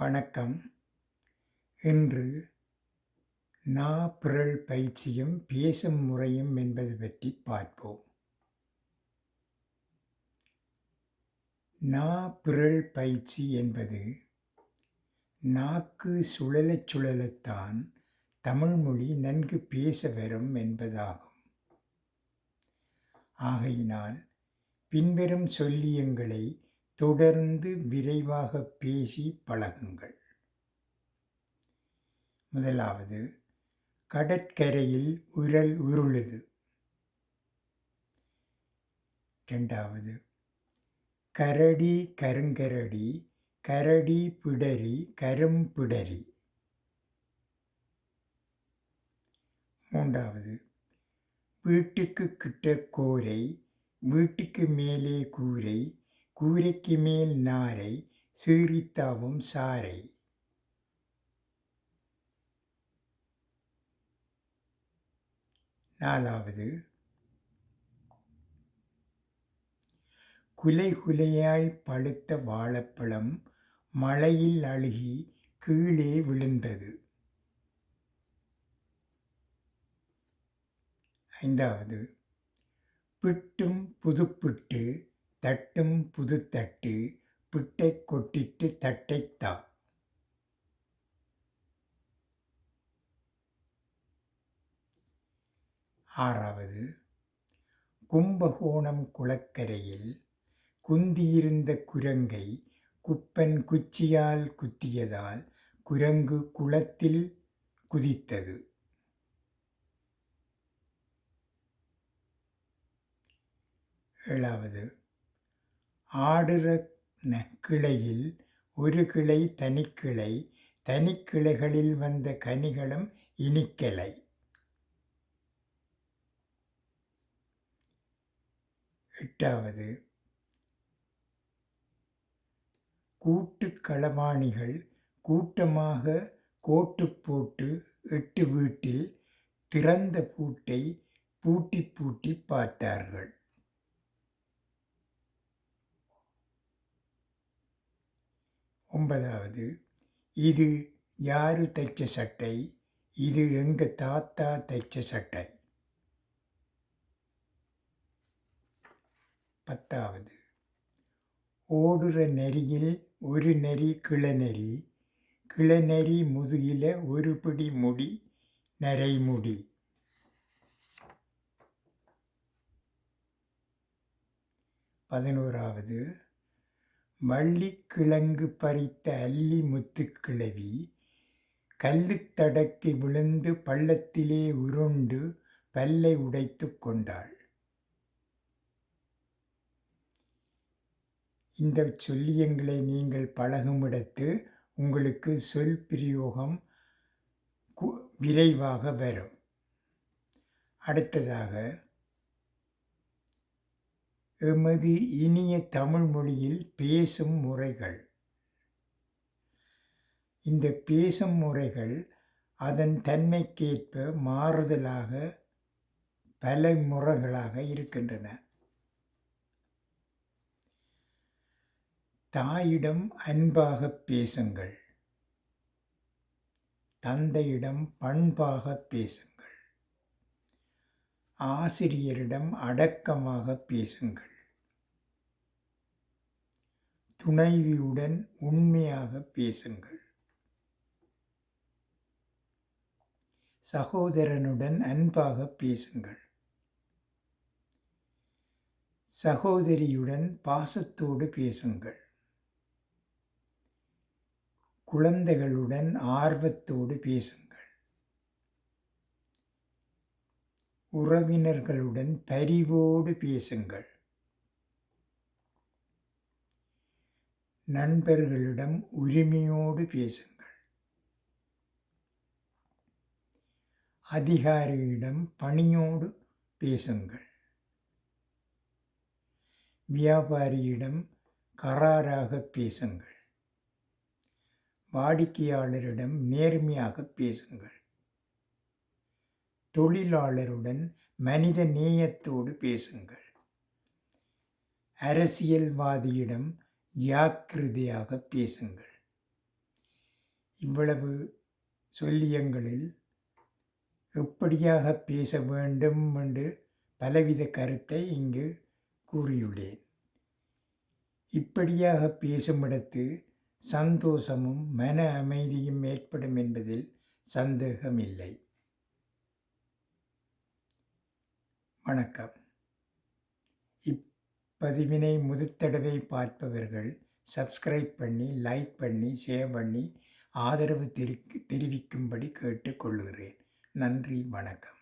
வணக்கம். இன்று நா பிறல் பயிற்சியும் பேசும் முறையும் என்பது பற்றி பார்ப்போம். நா பிறல் பயிற்சி என்பது நாக்கு சுழலச் சுழலத்தான் தமிழ்மொழி நன்கு பேச வரும் என்பதாகும். ஆகையினால் பின்வரும் சொல்லியங்களை தொடர்ந்து விரைவாக பேசி பழகுங்கள். முதலாவது கடற்கரையில் உரல் உருளுது. ரெண்டாவது கரடி கருங்கரடி கரடி பிடரி கரும்பிடரி மூன்றாவது வீட்டுக்கு கிட்ட கோரை வீட்டுக்கு மேலே கூரை கூரைக்கு மேல் நாரை சீறித்தாவும் சாரை. நாலாவது. குலை குலையாய் பழுத்த வாழைப்பழம் மழையில் அழுகி கீழே விழுந்தது. ஐந்தாவது. பிட்டும் புதுப்பிட்டு தட்டும் புதுத்தட்டு பிட்டை கொட்டிட்டு தட்டைத்தா ஆறாவது கும்பகோணம் குளக்கரையில் குந்தியிருந்த குரங்கை குப்பன் குச்சியால் குத்தியதால் குரங்கு குளத்தில் குதித்தது. ஏழாவது ஆடுற கிளையில் ஒரு கிளை தனிக்கிளை தனிக்கிளைகளில் வந்த கனிகளும் இனிக்கலை எட்டாவது கூட்டுக்களவாணிகள் கூட்டமாக கோட்டு போட்டு எட்டு வீட்டில் திறந்த பூட்டை பூட்டி பூட்டி பார்த்தார்கள். ஒன்பதாவது இது யாரு தைச்ச சட்டை? இது எங்கள் தாத்தா தைச்ச சட்டை? பத்தாவது ஓடுற நெறியில் ஒரு நெறி கிளநெறி கிளநெறி முதுகில ஒரு பிடி முடி நரைமுடி பதினோராவது வள்ளிக்கிழங்கு பறித்த அல்லி முத்துக்கிழவி கல்லுத்தடக்கி விழுந்து பள்ளத்திலே உருண்டு பல்லை உடைத்து கொண்டாள். இந்த சொல்லியங்களை நீங்கள் பழகுமிடத்து உங்களுக்கு சொல் பிரயோகம் விரைவாக வரும். அடுத்ததாக எமது இனிய தமிழ் மொழியில் பேசும் முறைகள். இந்த பேசும் முறைகள் அதன் தன்மைக்கேற்ப மாறுதலாக பல முறைகளாக இருக்கின்றன. தாயிடம் அன்பாக பேசுங்கள். தந்தையிடம் பண்பாக பேசுங்கள். ஆசிரியரிடம் அடக்கமாக பேசுங்கள். துணைவியுடன் உண்மையாக பேசுங்கள். சகோதரனுடன் அன்பாக பேசுங்கள். சகோதரியுடன் பாசத்தோடு பேசுங்கள். குழந்தைகளுடன் ஆர்வத்தோடு பேசுங்கள். உறவினர்களுடன் பரிவோடு பேசுங்கள். நண்பர்களிடம் உரிமையோடு பேசுங்கள். அதிகாரியிடம் பணியோடு பேசுங்கள். வியாபாரியிடம் கராராக பேசுங்கள். வாடிக்கையாளரிடம் நேர்மையாக பேசுங்கள். தொழிலாளருடன் மனித நேயத்தோடு பேசுங்கள். அரசியல்வாதியிடம் யாக்கிருதியாக பேசுங்கள். இவ்வளவு சொல்லியங்களில் எப்படியாக பேச வேண்டும் என்று பலவித கருத்தை இங்கு கூறியுள்ளேன். இப்படியாக பேசும் இடத்து சந்தோஷமும் மன அமைதியும் ஏற்படும் என்பதில் சந்தேகமில்லை. வணக்கம். பதிவினை முதுத்தடவை பார்ப்பவர்கள் சப்ஸ்கிரைப் பண்ணி லைக் பண்ணி ஷேர் பண்ணி ஆதரவு தெரி தெரிவிக்கும்படி கேட்டுக்கொள்கிறேன். நன்றி வணக்கம்.